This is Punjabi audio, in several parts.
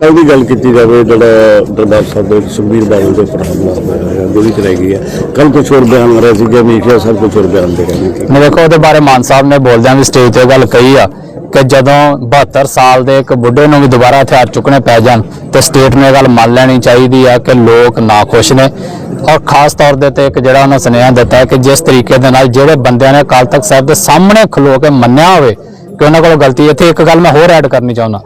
ਕੱਲ ਗੱਲ ਕੀਤੀ ਜਾਵੇ, ਜਿਹੜਾ ਦਰਬਾਰ ਸਾਹਿਬ ਦੇ ਸੁਖਬੀਰ ਬਾਦਲ ਦੇ ਉੱਪਰ ਗੋਲੀ ਚਲਾਈ ਗਈ ਹੈ। ਕੱਲ ਕੁਝ ਹੋਰ ਬਿਆਨ ਆ ਰਿਹਾ ਸੀ ਕਿ ਅਮੀਰ ਸਾਹਿਬ ਕੁਝ ਹੋਰ ਬਿਆਨ ਦੇ ਰਹੇ ਨੇ। ਨੇ ਦੇਖੋ, ਉਹਦੇ ਬਾਰੇ ਮਾਨ ਸਾਹਿਬ ਨੇ ਬੋਲਦਿਆਂ ਵੀ ਸਟੇਜ ਤੇ ਗੱਲ ਕਹੀ ਆ ਕਿ ਜਦੋਂ 72 ਸਾਲ ਦੇ ਇੱਕ ਬੁੱਢੇ ਨੂੰ ਵੀ ਦੁਬਾਰਾ ਹਥਿਆਰ ਚੁੱਕਣੇ ਪੈ ਜਾਣ, ਤੇ ਸਟੇਟ ਨੂੰ ਇਹ ਗੱਲ ਮੰਨ ਲੈਣੀ ਚਾਹੀਦੀ ਆ ਕਿ ਲੋਕ ਨਾ ਖੁਸ਼ ਨੇ। ਔਰ ਖਾਸ ਤੌਰ ਦੇ ਤੇ ਇੱਕ ਜਿਹੜਾ ਉਹਨਾਂ ਸੁਨੇਹਾ ਦਿੱਤਾ ਕਿ ਜਿਸ ਤਰੀਕੇ ਦੇ ਨਾਲ ਜਿਹੜੇ ਬੰਦਿਆਂ ਨੇ ਅਕਾਲ ਤਖਤ ਸਾਹਿਬ ਦੇ ਸਾਹਮਣੇ ਖਲੋ ਕੇ ਮੰਨਿਆ ਹੋਵੇ, ਕਿ ਉਹਨਾਂ ਕੋਲ ਗਲਤੀ ਇੱਥੇ ਇੱਕ ਗੱਲ ਮੈਂ ਹੋਰ ਐਡ ਕਰਨੀ ਚਾਹੁੰਦਾ।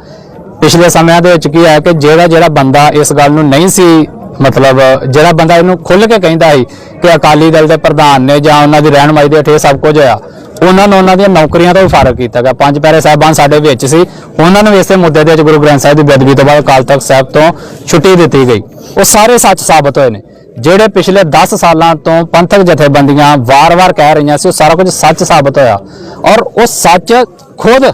ਪਿਛਲੇ ਸਮਿਆਂ ਦੇ ਵਿੱਚ ਕੀ ਹੈ ਕਿ ਜਿਹੜਾ ਜਿਹੜਾ ਬੰਦਾ ਇਸ ਗੱਲ ਨੂੰ ਨਹੀਂ ਸੀ, ਮਤਲਬ ਜਿਹੜਾ ਬੰਦਾ ਇਹਨੂੰ ਖੁੱਲ ਕੇ ਕਹਿੰਦਾ ਸੀ ਕਿ ਅਕਾਲੀ ਦਲ ਦੇ ਪ੍ਰਧਾਨ ਨੇ ਜਾਂ ਉਹਨਾਂ ਦੀ ਰਹਿਨਮਾਈ ਦੇ ਹੇਠ ਇਹ ਸਭ ਕੁਝ ਹੋਇਆ, ਉਹਨਾਂ ਨੂੰ ਉਹਨਾਂ ਦੀਆਂ ਨੌਕਰੀਆਂ ਤੋਂ ਵੀ ਫਾਰਗ ਕੀਤਾ ਗਿਆ। ਪੰਜ ਪਿਆਰੇ ਸਾਹਿਬਾਨ ਸਾਡੇ ਵਿੱਚ ਸੀ, ਉਹਨਾਂ ਨੂੰ ਇਸੇ ਮੁੱਦੇ ਦੇ ਵਿੱਚ ਗੁਰੂ ਗ੍ਰੰਥ ਸਾਹਿਬ ਦੀ ਬੇਅਦਬੀ ਤੋਂ ਬਾਅਦ ਅਕਾਲ ਤਖਤ ਸਾਹਿਬ ਤੋਂ ਛੁੱਟੀ ਦਿੱਤੀ ਗਈ। ਉਹ ਸਾਰੇ ਸੱਚ ਸਾਬਤ ਹੋਏ ਨੇ। ਜਿਹੜੇ ਪਿਛਲੇ 10 ਸਾਲਾਂ ਤੋਂ ਪੰਥਕ ਜਥੇਬੰਦੀਆਂ ਵਾਰ-ਵਾਰ ਕਹਿ ਰਹੀਆਂ ਸੀ, ਉਹ ਸਾਰਾ ਕੁਝ ਸੱਚ ਸਾਬਤ ਹੋਇਆ। ਔਰ ਉਹ ਸੱਚ ਖੁਦ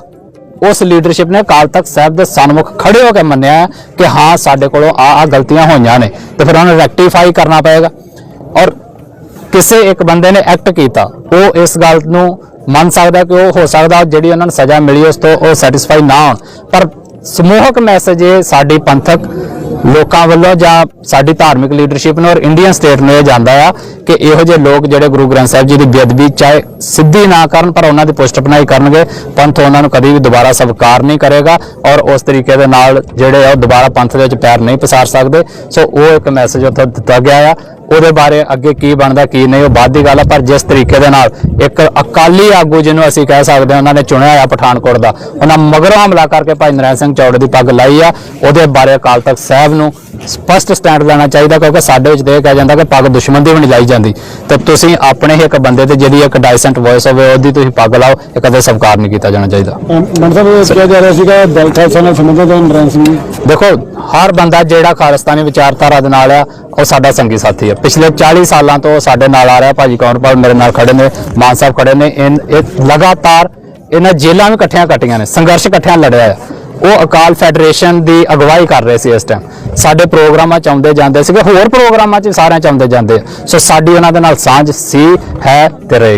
ਉਸ ਲੀਡਰਸ਼ਿਪ ਨੇ ਅਕਾਲ ਤਖਤ ਸਾਹਿਬ ਦੇ ਸਨਮੁਖ ਖੜੇ ਹੋ ਕੇ ਮੰਨਿਆ ਕਿ ਹਾਂ, ਸਾਡੇ ਕੋਲੋਂ ਆ ਆ ਗਲਤੀਆਂ ਹੋਈਆਂ ਨੇ, ਤੇ ਫਿਰ ਉਹਨਾਂ ਨੂੰ ਰੈਕਟੀਫਾਈ ਕਰਨਾ ਪਏਗਾ। ਔਰ ਕਿਸੇ ਇੱਕ ਬੰਦੇ ਨੇ ਐਕਟ ਕੀਤਾ, ਉਹ ਇਸ ਗੱਲ ਨੂੰ ਮੰਨ ਸਕਦਾ ਕਿ ਉਹ ਹੋ ਸਕਦਾ ਜਿਹੜੀ ਉਹਨਾਂ ਨੂੰ ਸਜ਼ਾ ਮਿਲੀ, ਉਸ ਤੋਂ ਉਹ ਸੈਟੀਸਫਾਈ ਨਾ ਹੋਣ। ਪਰ ਸਮੂਹਕ ਮੈਸੇਜ ਇਹ ਸਾਡੀ ਪੰਥਕ ਲੋਕਾਂ ਵੱਲੋਂ ਜਾਂ ਸਾਡੀ ਧਾਰਮਿਕ ਲੀਡਰਸ਼ਿਪ ਨੂੰ ਔਰ ਇੰਡੀਅਨ ਸਟੇਟ ਨੂੰ ਇਹ ਜਾਂਦਾ ਆ ਕਿ ਇਹੋ ਜਿਹੇ ਲੋਕ ਜਿਹੜੇ ਗੁਰੂ ਗ੍ਰੰਥ ਸਾਹਿਬ ਜੀ ਦੀ ਬੇਅਦਬੀ ਚਾਹੇ ਸਿੱਧੀ ਨਾ ਕਰਨ, ਪਰ ਉਹਨਾਂ ਦੀ ਪੁਸ਼ਟਪਨਾਈ ਕਰਨਗੇ, ਪੰਥ ਉਹਨਾਂ ਨੂੰ ਕਦੀ ਵੀ ਦੁਬਾਰਾ ਸਵੀਕਾਰ ਨਹੀਂ ਕਰੇਗਾ ਔਰ ਉਸ ਤਰੀਕੇ ਦੇ ਨਾਲ ਜਿਹੜੇ ਆ ਉਹ ਦੁਬਾਰਾ ਪੰਥ ਦੇ ਵਿੱਚ ਪੈਰ ਨਹੀਂ ਪਸਾਰ ਸਕਦੇ। ਸੋ ਉਹ ਇੱਕ ਮੈਸੇਜ ਉੱਥੇ ਦਿੱਤਾ ਗਿਆ ਆ। ਉਹਦੇ ਬਾਰੇ ਅੱਗੇ ਕੀ ਬਣਦਾ, ਕੀ ਨਹੀਂ, ਉਹ ਬਾਅਦ ਦੀ ਗੱਲ ਆ, ਪਰ ਜਿਸ ਤਰੀਕੇ ਦੇ ਨਾਲ ਇੱਕ ਅਕਾਲੀ ਆਗੂ ਜਿਹਨੂੰ ਅਸੀਂ ਕਹਿ ਸਕਦੇ ਹਾਂ, ਉਹਨਾਂ ਨੇ ਚੁਣਿਆ ਆ ਪਠਾਨਕੋਟ ਦਾ। ਉਹਨਾਂ ਮਗਰੋਂ ਹਮਲਾ ਕਰਕੇ ਭਾਈ ਨਰੈਣ ਸਿੰਘ ਚੌੜੇ ਦੀ ਪੱਗ ਲਾਈ ਆ। ਉਹਦੇ ਬਾਰੇ ਅਕਾਲ ਤਖਤ ਸਾਹਿਬ ਨੂੰ ਸਪਸ਼ਟ ਸਟੈਂਡ ਲੈਣਾ ਚਾਹੀਦਾ ਕਿਉਂਕਿ ਸਾਡੇ ਵਿੱਚ ਇਹ ਕਿਹਾ ਜਾਂਦਾ ਕਿ ਪੱਗ ਦੁਸ਼ਮਣ ਦੀ ਵੀ ਨਹੀਂ ਲਾਈ ਜਾਂਦੀ। ਤੇ ਤੁਸੀਂ ਆਪਣੇ ਹੀ ਇੱਕ ਬੰਦੇ ਤੇ ਜਿਹਦੀ ਇੱਕ ਡਾਈਸੈਂਟ ਵੌਇਸ ਹੋਵੇ ਉਹਦੀ ਤੁਸੀਂ ਪੱਗ ਲਾਓ ਇਹ ਕਦੇ ਸਵੀਕਾਰ ਨਹੀਂ ਕੀਤਾ ਜਾਣਾ ਚਾਹੀਦਾ। ਮਨ ਸਾਹਿਬ ਇਹ ਕਿਹਾ ਜਾ ਰਿਹਾ ਸੀਗਾ ਦਲ ਖਾਲਸਾ ਨਾਲ ਸੰਬੰਧਿਤ ਹੈ ਨਰਨ ਸਿੰਘ ਦੇਖੋ ਹਰ ਬੰਦਾ ਜਿਹੜਾ ਖਾਲਿਸਤਾਨੀ ਵਿਚਾਰਧਾਰਾ ਦੇ ਨਾਲ ਆ ਉਹ ਸਾਡਾ ਸੰਗੀ ਸਾਥੀ ਹੈ ਪਿਛਲੇ 40 ਸਾਲਾਂ ਤੋਂ ਸਾਡੇ ਨਾਲ ਆ ਰਿਹਾ ਭਾਜੀ ਕੌਰਪਾਲ ਮੇਰੇ ਨਾਲ ਖੜੇ ਨੇ ਮਾਨ ਸਾਹਿਬ ਖੜੇ ਨੇ। ਇਹ ਲਗਾਤਾਰ ਇਹਨਾਂ ਜੇਲ੍ਹਾਂ ਵੀ ਇਕੱਠੀਆਂ ਕੱਟੀਆਂ ਨੇ ਸੰਘਰਸ਼ ਇਕੱਠਿਆਂ ਲੜਿਆ ਆ। ਉਹ ਅਕਾਲ ਫੈਡਰੇਸ਼ਨ ਦੀ ਅਗਵਾਈ ਕਰ ਰਹੇ ਸੀ ਇਸ ਟਾਈਮ ਸਾਡੇ ਪ੍ਰੋਗਰਾਮਾਂ ਚ ਆਉਂਦੇ ਜਾਂਦੇ ਸੀਗੇ, ਹੋਰ ਪ੍ਰੋਗਰਾਮਾਂ ਚ ਸਾਰਿਆਂ ਚ ਆਉਂਦੇ ਜਾਂਦੇ ਸੋ ਸਾਡੀ ਉਹਨਾਂ ਦੇ ਨਾਲ ਸਾਂਝ ਸੀ, ਹੈ ਤੇ ਰਹੇਗੀ।